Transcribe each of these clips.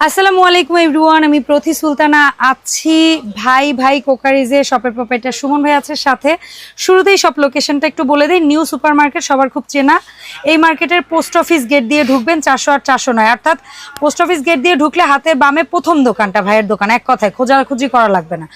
আসসালামু আলাইকুম এভরিওয়ান আমি প্রতি সুলতানা আছি। ভাই ভাই কোকারিজে শপের প্রপাইটার সুমন ভাই আছে সাথে। শুরুতেই সব লোকেশনটা একটু বলে দিই নিউ সুপার মার্কেট সবার খুব চেনা। এই মার্কেটের পোস্ট অফিস গেট দিয়ে ঢুকবেন চারশো আর চারশো নয়। অর্থাৎ পোস্ট অফিস গেট দিয়ে ঢুকলে হাতের বামে প্রথম দোকানটা ভাইয়ের দোকান এক কথায় খোঁজাখুঁজি করা লাগবে না।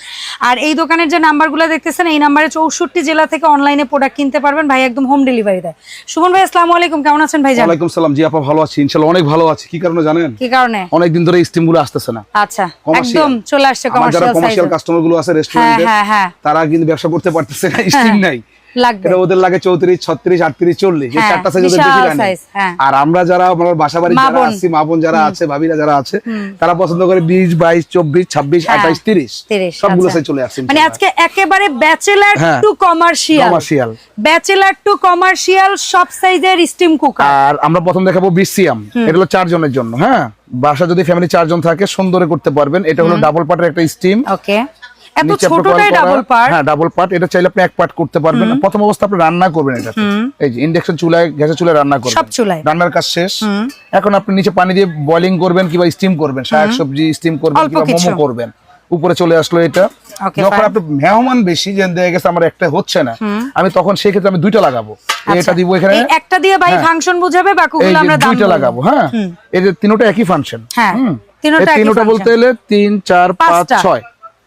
আর এই দোকানের যে নাম্বারগুলো দেখতেছেন এই নাম্বারে চৌষট্টি জেলা থেকে অনলাইনে প্রোডাক্ট কিনতে পারবেন ভাই একদম হোম ডেলিভারি দেয়। সুমন ভাই আসসালামু আলাইকুম কেমন আছেন ভাই ওয়ালাইকুম সালাম জি আপা ভালো আছি ইনশাল্লাহ অনেক ভালো আছি। কি কারণে জানেন? কি কারণে? অনেকদিন ধরে স্টিমগুলো আসতেছে না। আচ্ছা একদম চলে আসছে যারা কমার্শিয়াল কমার্শিয়াল কাস্টমারগুলো আছে রেস্টুরেন্টে হ্যাঁ, হ্যাঁ। তারা কিন্তু ব্যবসা করতে পারতেছে না স্টিম নাই। লাগবে। ওদের লাগে চৌত্রিশ ছত্রিশ আটত্রিশ চল্লিশ। এই হ্যাঁ, চারটা সাইজ ওদের বেশি লাগে হ্যাঁ। আর আমরা যারা আমার বাসা বাড়ি যারা আছি মা বোন যারা আছে ভাবিরা যারা আছে তারা পছন্দ করে বিশ বাইশ চব্বিশ ছাব্বিশ হ্যাঁ, আঠাইশ তিরিশ। 30, সবগুলো আচ্ছা। সাইজ চলে আসছে মানে আজকে একেবারে bachelor. To commercial commercial bachelor to commercial সব সাইজের স্টিম কুকার আর আমরা প্রথম দেখাবো বিসিএম এটা হলো চারজনের জন্য হ্যাঁ? বাসা যদি ফ্যামিলি চারজন থাকে সুন্দরে করতে পারবেন। এটা হলো ডাবল পার্টের একটা স্টিম ওকে হ্যাঁ ডাবল পার্ট এটা চাইলে পার্ট করতে পারবেন। প্রথম অবস্থা আপনি রান্না করবেন এই ইন্ডাকশন রান্না রান্নার কাজ শেষ। এখন আপনি নিচে পানি দিয়ে বয়লিং করবেন স্টিম করবেন। শাক সবজি স্টিম করবেন উপরে চলে আসলো এটা। যখন আপনি মেহমান বেশি আমার একটা হচ্ছে না আমি তখন সেই ক্ষেত্রে আমি দুইটা লাগাবো। এটা দিব এখানে। একটা দিয়ে ফাংশন হ্যাঁ। বুঝাবে দুইটা লাগাবো হ্যাঁ। এই যে তিনটা একই ফাংশন হ্যাঁ তিনটা বলতে গেলে 3 4 5 6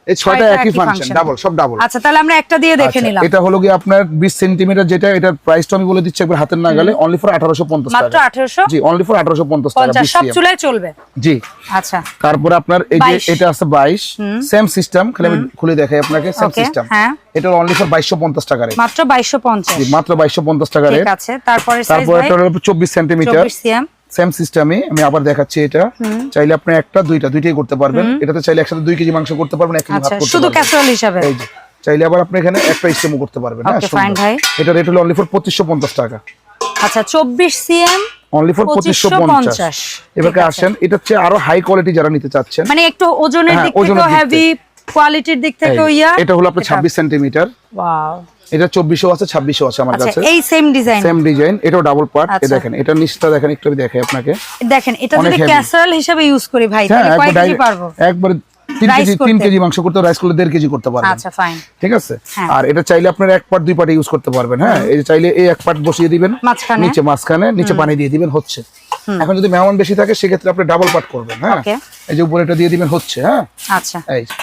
এই ছয়টা ছয়টা একই একই ফাংশন ডাবল সব ডাবল আচ্ছা তাহলে আমরা একটা দিয়ে দেখে আচ্ছা, নিলাম। এটা হলো কি আপনার বিশ সেন্টিমিটার যেটা এটার প্রাইসটা আমি বলে দিচ্ছি একবার হাতের না অনলি ফর আঠারোশো পঞ্চাশ মাত্র টাকা। আঠেরোশো? জি অনলি ফর আঠারোশো পঞ্চাশ টাকা পঞ্চাশ সব চুলায় চলবে? জি। আচ্ছা। তারপরে আপনার এই যে এটা আছে বাইশ সেম সিস্টেম খালি আমি খুলে দেখাই আপনাকে সেম সিস্টেম হ্যাঁ। এটা অনলি ফর টাকা মাত্র জি, টাকা ঠিক আছে তারপরে সাইজ তারপর এটা হলো চব্বিশ সেন্টিমিটার চব্বিশ সিএম সেম সিস্টেমে আমি আবার দেখাচ্ছি এটা। চাইলে আপনি একটা দুইটা দুইটাই করতে পারবেন। এটাতে চাইলে একসাথে দুই কেজি মাংস করতে পারবেন এক কেজি আচ্ছা ভাত করতে শুধু ক্যাসেরোল হিসাবে? এই যে। চাইলে আবার আপনি এখানে একটা স্টেমও করতে পারবেন হ্যাঁ। এটা রেট হলো অনলি ফর পঁচিশশো পঞ্চাশ টাকা। আচ্ছা চব্বিশ সিএম অনলি ফর পঁচিশশো পঞ্চাশ। 2550 এবার আসেন এটা হচ্ছে আরও হাই কোয়ালিটি যারা নিতে চাচ্ছেন। মানে একটু ওজনের হ্যাঁ, দিক থেকেও হেভি কোয়ালিটির দিক থেকে ইয়া এটা হলো আপনার ছাব্বিশ সেন্টিমিটার ওয়াও এটা চব্বিশও আছে ছাব্বিশও আছে আমার আচ্ছা কাছে। এই সেম ডিজাইন সেম ডিজাইন এটাও ডাবল পার্ট আচ্ছা। দেখেন এটা নিচটা দেখেন একটু দেখাই আপনাকে। দেখেন এটা যদি heavy। হিসেবে ইউজ করি ভাই হ্যাঁ তাহলে কয় কেজি পারব? একবারে তিন কেজি মাংস করতে রাইস করলে দেড় কেজি করতে পারবেন। আচ্ছা ঠিক আছে? হ্যাঁ। আর এটা চাইলে আপনার এক পার্ট দুই পার্টে ইউজ করতে পারবেন হ্যাঁ? এই চাইলে এই এক পার্ট বসিয়ে দিবেন নিচে মাঝখানে নিচে পানি দিয়ে দিবেন হচ্ছে। এখন যদি মেহমান বেশি থাকে সেক্ষেত্রে আপনি ডাবল পার্ট করবেন হ্যাঁ? এই যে উপরে এটা দিয়ে দিবেন হচ্ছে হ্যাঁ? আচ্ছা।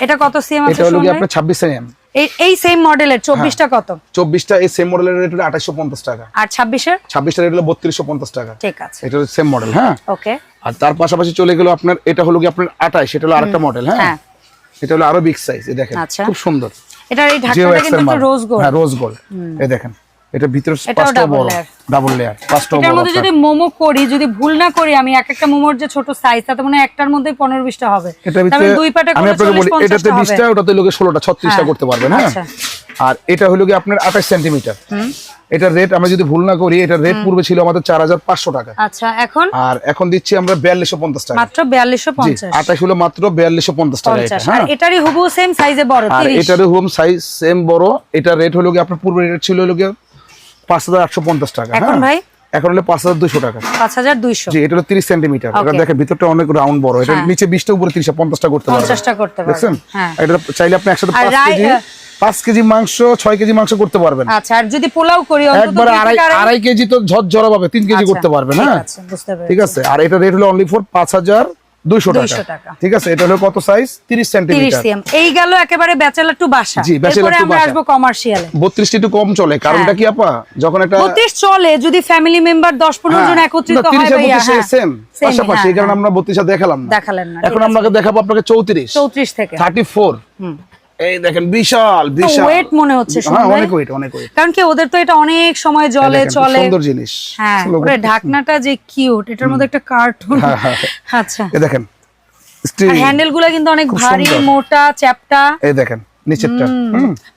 এটা কত সিএম এটা হলো আপনার ছাব্বিশ এম এই এই সেম মডেলের চব্বিশটা হ্যাঁ। কত? চব্বিশটা এই সেম মডেলের রেট হলো আঠাশশো পঞ্চাশ টাকা। আর ছাব্বিশের? ছাব্বিশটা রেট হলো বত্রিশশো পঞ্চাশ টাকা। ঠিক আছে। এটা হলো সেম মডেল হ্যাঁ? ওকে আর তার পাশাপাশি চলে গেল আপনার এটা হলো কি আপনার আঠাশ এটা হলো আরেকটা মডেল হ্যাঁ? হ্যাঁ। এটা হলো আরও বিগ সাইজ দেখেন আচ্ছা। খুব সুন্দর। এটা এই জিও ঢাকনাটা কিন্তু রোজ গোল্ড হ্যাঁ রোজ গোল্ড এই দেখেন। এটা ভিতর পাঁচটা বড় ডাবল লেয়ার পাঁচটা বড় মধ্যে যদি মোমো করি যদি ভুল না করি আমি এক একটা মোমোর যে ছোট সাইজ তাতে মনে একটার মধ্যে পনেরো বিশটা হবে। এটা মানে দুই পাটে আমি করলে আপনাকে বলি এটাতে ওটাতে লোকে হ্যাঁ। করতে পারবেন হ্যাঁ? আচ্ছা। আর এটা হলো কি আপনার আঠাশ সেন্টিমিটার এটার রেট আমরা যদি ভুল না করি এটার রেট পূর্বে ছিল আমাদের চার হাজার পাঁচশো টাকা। আচ্ছা এখন? আর এখন দিচ্ছি আমরা বিয়াল্লিশশো পঞ্চাশ টাকা। মাত্র বিয়াল্লিশশো জি পঞ্চাশ আঠাশ হলো মাত্র বিয়াল্লিশশো পঞ্চাশ টাকা এটা আর হ্যাঁ? এটারই হুবু সেম সাইজে বড় আর তিরিশ। এটার হোম সাইজ সেম বড় এটার রেট হলো কি আপনার পূর্বে রেট ছিল হলো কি পাঁচ হাজার আটশো পঞ্চাশ টাকা এখন হ্যাঁ? ভাই? এখন হলো পাঁচ হাজার দুশো টাকা। পাঁচ হাজার দুইশো। জি এটা হলো তিরিশ সেন্টিমিটার এটা দেখেন ভিতরটা অনেক রাউন্ড বড়। এটা হ্যাঁ। নিচে বিশটা উপরে তিরিশটা পঞ্চাশটা করতে পারবেন। পঞ্চাশটা করতে পারবেন, দেখছেন? হ্যাঁ। এটা চাইলে আপনি একসাথে পাঁচ কেজি পাঁচ কেজি মাংস ছয় কেজি মাংস করতে পারবেন। আচ্ছা আর যদি পোলাও করি একবার আড়াই আড়াই- কেজি তো ঝরঝরা পাবে তিন কেজি আচ্ছা, করতে পারবেন হ্যাঁ। ঠিক আছে? আর এটা রেট হলো অনলি ফোর পাঁচ হাজার দুইশো 200 টাকা। টাকা। ঠিক আছে এটা হলো কত সাইজ তিরিশ তিরিশ এই গেল একেবারে ব্যাচেলার টু বাসা। জি, bachelor এরপরে বাসা। আসব কমার্শিয়ালে বত্রিশটি একটু কম চলে। কারণটা হ্যাঁ। কি আপা? যখন একটা বত্রিশ চলে যদি ফ্যামিলি মেম্বার জন একত্রিত হয় ভাইয়া হ্যাঁ। সেম পাশাপাশি হ্যাঁ, এই কারণে হ্যাঁ। আমরা দেখালাম না। দেখালেন না, এখন আপনাকে দেখাবো আপনাকে চৌত্রিশ। চৌত্রিশ থেকে। থার্টি ফোর এই দেখেন বিশাল বিশাল। ওয়েট মনে হচ্ছে হ্যাঁ অনেক ওয়েট অনেক ওয়েট কারণ কি ওদের তো এটা অনেক সময় জলে চলে। সুন্দর জিনিস। হ্যাঁ ওরে ঢাকনাটা যে কিউট এটার মধ্যে একটা কার্টুন হ্যাঁ, হ্যাঁ। আচ্ছা। এই দেখেন হ্যান্ডেলগুলো হ্যান্ডেলগুলা কিন্তু অনেক ভারী মোটা চ্যাপটা। এই দেখেন নিচেরটা।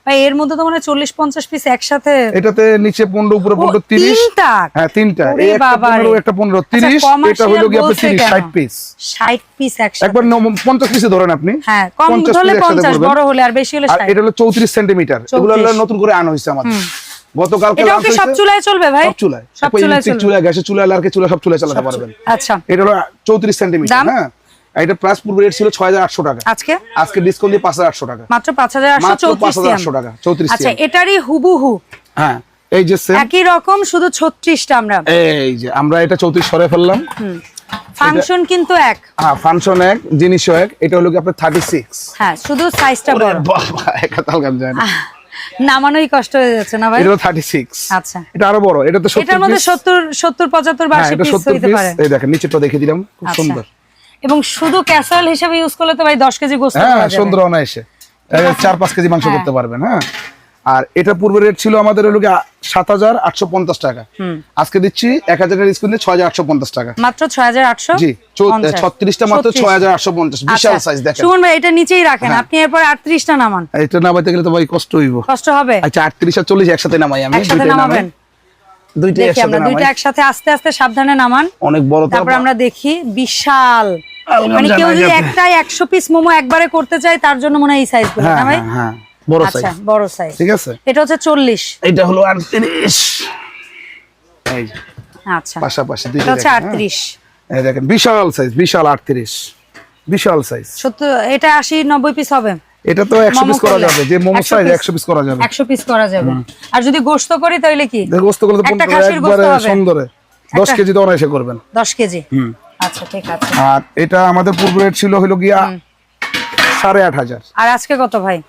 ভাই এর মধ্যে তো মানে চল্লিশ পঞ্চাশ পিস একসাথে এটাতে নিচে পনেরো উপরে ও, পনেরো তিরিশ। তিনটা? হ্যাঁ তিনটা। এই একটা একটা পনেরো তিরিশ আচ্ছা, এটা হলো কি বলছে ষাট কেন? পিস ষাট পিস একসাথে। একবার ন- পঞ্চাশ পিসে ধরেন আপনি। হ্যাঁ কম হলে piece একসাথে পঞ্চাশ করবেন। বড় হলে আর বেশি হলে আর ষাট। এটা হলো চৌত্রিশ সেন্টিমিটার এগুলো নতুন করে আনা হয়েছে আমাদের এটাও কি সব চুলায় চলবে ভাই? সব চুলায়। সব চুলায় electric চলবে। চুলা গ্যাসের চুলা লার্কের চুলা সব চুলায় চালাতে পারবেন। আচ্ছা। এটা হলো চৌত্রিশ সেন্টিমিটার হ্যাঁ। এটা প্রাইস পূর্বে রেট ছিল ছয় হাজার আটশো টাকা। আজকে? আজকে ডিসকাউন্ট দিয়ে পাঁচ হাজার আটশো টাকা। মাত্র পাঁচ হাজার আটশো মাত্র পাঁচ চৌত্রিশ হাজার আটশো টাকা চৌত্রিশ আচ্ছা এটারই হুবহু। হ্যাঁ এই যে সেম একই রকম শুধু ছত্রিশটা আমরা। এই যে আমরা এটা চৌত্রিশ সরে ফেললাম। ফাংশন কিন্তু এক। হ্যাঁ ফাংশন এক জিনিসও এক। এটা হলো কি আপনার থার্টি সিক্স হ্যাঁ শুধু সাইজটা বড়। বাবা একা তালগাম যায় না নামানোই কষ্ট হয়ে যাচ্ছে না ভাই? এটা থার্টি সিক্স আচ্ছা। এটা আরও বড় এটা তো এটার সত্তর মধ্যে সত্তর সত্তর পঁচাত্তর হ্যাঁ বার্ষিক পিস সত্তর হইতে পারে। এই দেখেন নিচেটা দেখে দিলাম খুব আচ্ছা। সুন্দর। এবং শুধু ক্যাসারোল হিসেবে ইউজ করলে তো ভাই দশ কেজি গোস্ত হ্যাঁ সুন্দর অনায়াসে। এই চার পাঁচ কেজি মাংস হ্যাঁ। করতে পারবেন হ্যাঁ? আর এটা পূর্বে রেট ছিল আমাদের হলো সাত হাজার আটশো পঞ্চাশ টাকা। আজকে দিচ্ছি এক হাজারের স্ক্রিনে ছয় হাজার আটশো পঞ্চাশ টাকা। মাত্র ছয় হাজার আটশো জি ছত্রিশটা মাত্র ছয় হাজার আটশো পঞ্চাশ। বিশাল সাইজ দেখেন। আচ্ছা। সুমন ভাই এটা নিচেই রাখেন। আপনি এরপর আটত্রিশটা নামান। এটা নামাইতে গেলে তো ভাই কষ্ট হইব। কষ্ট হবে? আচ্ছা আটত্রিশ আর চল্লিশ একসাথে নামাই আমি। একসাথে নামাবেন? দুইটা একসাথে আস্তে আস্তে সাবধানে নামান। অনেক বড় তারপর আমরা দেখি বিশাল মানে কেউ যদি। একটাই একশো পিস মোমো একবারে করতে চায় তার জন্য মনে হয় এই সাইজগুলো হ্যাঁ না ভাই? হ্যাঁ, হ্যাঁ বড় সাইজ আচ্ছা বড় সাইজ ঠিক আছে। এটা হচ্ছে চল্লিশ। এটা হলো আটত্রিশ। এই আচ্ছা। পাশাপাশি এটা হচ্ছে দেখেন, হ্যাঁ। আটত্রিশ। এই দেখেন বিশাল সাইজ বিশাল আটত্রিশ। বিশাল সাইজ সত্তর এটা আশি নব্বই পিস হবে। এটা তো একশো মোমো পিস করা যাবে যে মোমো সাইজ piece। একশো পিস করা যাবে। একশো পিস করা যাবে। আর যদি গোস্ত করি তাহলে কি? গোস্ত করলে তো একটা পনেরো খাসির গোস্ত একবারে হবে। সুন্দরে। দশ একটা- কেজি তো অনায়াসে করবেন। দশ কেজি। আচ্ছা ঠিক আছে। আর এটা আমাদের পূর্ব রেট ছিল হলো গিয়া সাড়ে আট হাজার। আর আজকে কত ভাই?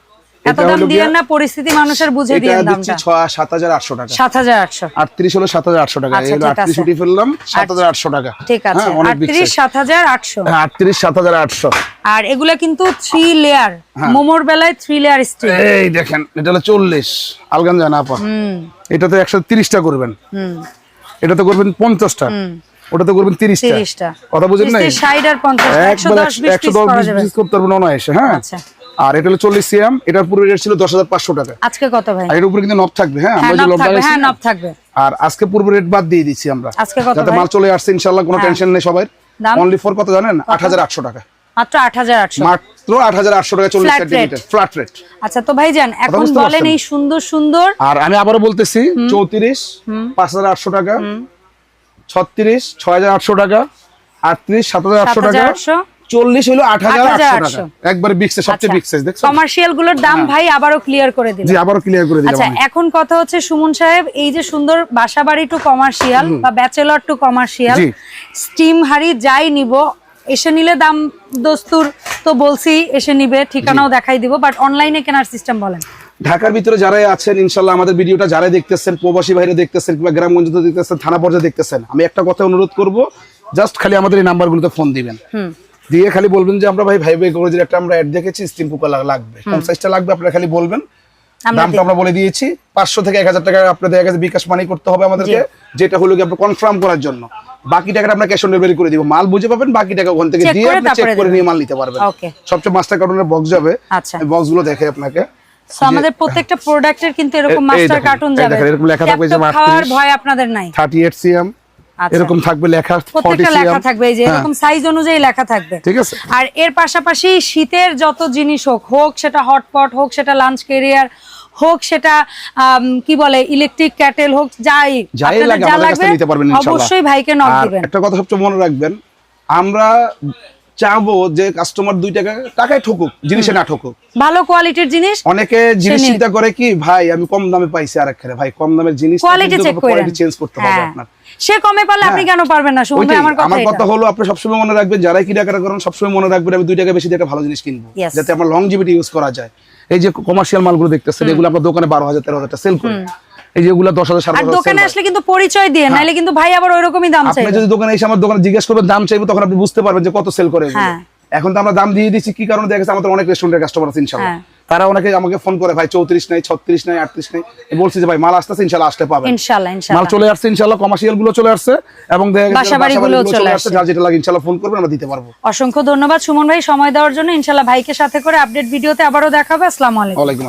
এত দাম না পরিস্থিতি মানুষের বুঝে দিয়ে দামটা। ছয় সাত হাজার আটশো টাকা। সাত হাজার আটশো। আটত্রিশ হলো সাত হাজার আটশো টাকা। আচ্ছা, এগুলো ঠিক আটত্রিশ ফেললাম সাত হাজার আটশো টাকা। ঠিক আছে। হ্যাঁ, হ্যাঁ, আটত্রিশ সাত হাজার আটশো। আর এগুলা কিন্তু থ্রি লেয়ার হ্যাঁ। মোমোর বেলায় থ্রি লেয়ার স্টিল এই দেখেন এটা হলো চল্লিশ। আলগান জানা আপা এটাতে একশো তিরিশটা করবেন। এটাতে করবেন পঞ্চাশটা। ওটাতে করবেন তিরিশটা। কথা বুঝেন নাই? পঞ্চাশ একশো দশ বিশ করতে পারবেন অনায়াসে হ্যাঁ? আচ্ছা। আর এটা হলো চল্লিশ সিএম এটার রেট ছিল দশ হাজার পাঁচশো টাকা। আজকে কত ভাই? এর উপরে কিন্তু নব থাকবে হ্যাঁ? হ্যাঁ আমরা যে নব লব হ্যাঁ নব থাকবে। আর আজকে পূর্ব রেট বাদ দিয়ে দিচ্ছি আমরা। আজকে কত যাতে মাল চলে আসছে ইনশাল্লাহ কোনো টেনশন নেই সবাই। দাম? অনলি ফর কত জানেন? আট হাজার আটশো টাকা। মাত্র আট হাজার আটশো। মাত্র আট হাজার আটশো টাকা চল্লিশ Flat সেন্টিমিটার ফ্ল্যাট রেট আচ্ছা তো এখন বলেন এই সুন্দর সুন্দর। আর আমি আবারও বলতেছি চৌত্রিশ পাঁচ হাজার আটশো টাকা। ছত্রিশ ছয় হাজার আটশো টাকা আটত্রিশ সাত হাজার আটশো টাকা চল্লিশ হলো আট হাজার আটশো টাকা। একবারে বিগ সবচেয়ে বিগ দেখছ? কমার্শিয়ালগুলোর দাম ভাই আবারও ক্লিয়ার করে দিল জি আবারও ক্লিয়ার করে দিলাম আচ্ছা এখন কথা হচ্ছে সুমন সাহেব এই যে সুন্দর বাসাবাড়ি টু কমার্শিয়াল বা ব্যাচেলর টু কমার্শিয়াল স্টিম হাড়ি যাই নিব এসে নিলে দাম দস্তুর তো বলছি এসে নিবে ঠিকানাও দেখাই দিব বাট অনলাইনে কেনার সিস্টেম বলেন। ঢাকার ভিতরে যারাই আছেন ইনশাল্লাহ আমাদের ভিডিওটা যারাই দেখতেছেন প্রবাসী বাইরে দেখতেছেন কিংবা গ্রামগঞ্জ দেখতেছেন থানা পর্যায়ে দেখতেছেন আমি একটা কথা অনুরোধ করব জাস্ট খালি আমাদের এই নাম্বারগুলোতে ফোন দিবেন। দিয়ে খালি বলবেন যে আমরা ভাই ভাই ভাই করে একটা আমরা অ্যাড দেখেছি স্টিম পোকা লাগবে। কোন সাইজটা লাগবে আপনারা খালি বলবেন। দামটা আমরা বলে দিয়েছি পাঁচশো থেকে এক হাজার টাকা আপনাদের কাছে বিকাশ মানি করতে হবে আমাদেরকে যেটা হলো কি আপনার কনফার্ম করার জন্য। বাকি টাকাটা আমরা ক্যাশ অন ডেলিভারি করে দিব। মাল বুঝে পাবেন বাকি টাকা ওখান থেকে দিয়ে আপনি চেক করে নিয়ে মাল নিতে পারবেন। সবচেয়ে মাস্টার কার্টুনের বক্স যাবে। আচ্ছা। বক্সগুলো দেখে আপনাকে। তো আমাদের প্রত্যেকটা প্রোডাক্টের কিন্তু এরকম মাস্টার কার্টুন যাবে। এরকম লেখা থাকবে যে 38 ভয় আপনাদের নাই। থার্টি এইট সিএম আচ্ছা। এরকম থাকবে লেখা প্রত্যেকটা লেখা থাকবে এই যে এরকম সাইজ অনুযায়ী লেখা থাকবে। ঠিক আছে। আর এর পাশাপাশি শীতের যত জিনিস হোক হোক সেটা হটপট হোক সেটা লাঞ্চ কেরিয়ার হোক সেটা কি বলে ইলেকট্রিক ক্যাটেল হোক যাই যা লাগবে অবশ্যই ভাইকে নক দিবেন। একটা কথা সবচেয়ে মনে রাখবেন আমরা চাবো যে কাস্টমার দুই টাকা টাকায় ঠকুক জিনিসে না ঠকুক। ভালো কোয়ালিটির জিনিস অনেকে জিনিস চিন্তা করে কি ভাই আমি কম দামে পাইছি আর একটা ভাই কম দামের জিনিস কোয়ালিটি চেক কোয়ালিটি চেঞ্জ করতে হবে হ্যাঁ। আপনার। সে কমে পারলে আপনি কেন পারবেন না? শুনুন আমার কথা আমার কথা হলো আপনি সবসময় মনে রাখবেন যারাই কেনাকাটা করেন সবসময় মনে রাখবেন আমি দুই টাকা বেশি দিয়ে ভালো জিনিস কিনবো। যাতে আমার লংজিভিটি ইউজ করা যায়। এই যে কমার্শিয়াল মালগুলো দেখতেছেন এগুলো আপনার দোকানে বারো হাজার তেরো হাজার সেল করে। এই যেগুলো দশ হাজার সাড়ে আর দশ হাজার দোকানে আসলে কিন্তু পরিচয় দিয়ে নাইলে কিন্তু ভাই আবার ওইরকমই দাম আপনি যদি দোকানে এসে আমার দোকানে জিজ্ঞেস করবেন দাম চাইব তখন আপনি বুঝতে পারবেন যে কত সেল করে হ্যাঁ। এখন তো আমরা দাম দিয়ে দিচ্ছি কি কারণে দেখা গেছে আমাদের অনেক রেস্টুরেন্টের কাস্টমার আছে ইনশাল্লাহ। হ্যাঁ। তারা অনেকে আমাকে ফোন করে ভাই চৌত্রিশ নাই ছত্রিশ নাই আটত্রিশ নাই। বলছি যে ভাই মাল আসতেছে ইনশাল্লাহ আসতে পাবেন। মাল চলে আসছে ইনশাল্লাহ কমার্শিয়ালগুলো চলে আসছে এবং যেটা লাগে ইনশাল্লাহ ফোন করবেন আমরা দিতে পারব। অসংখ্য ধন্যবাদ সুমন ভাই সময় দেওয়ার জন্য। ইনশাআল্লাহ ভাইকে সাথে করে আপডেট ভিডিওতে আবারও দেখাবে। আসসালামু আলাইকুম। ওয়ালাইকুম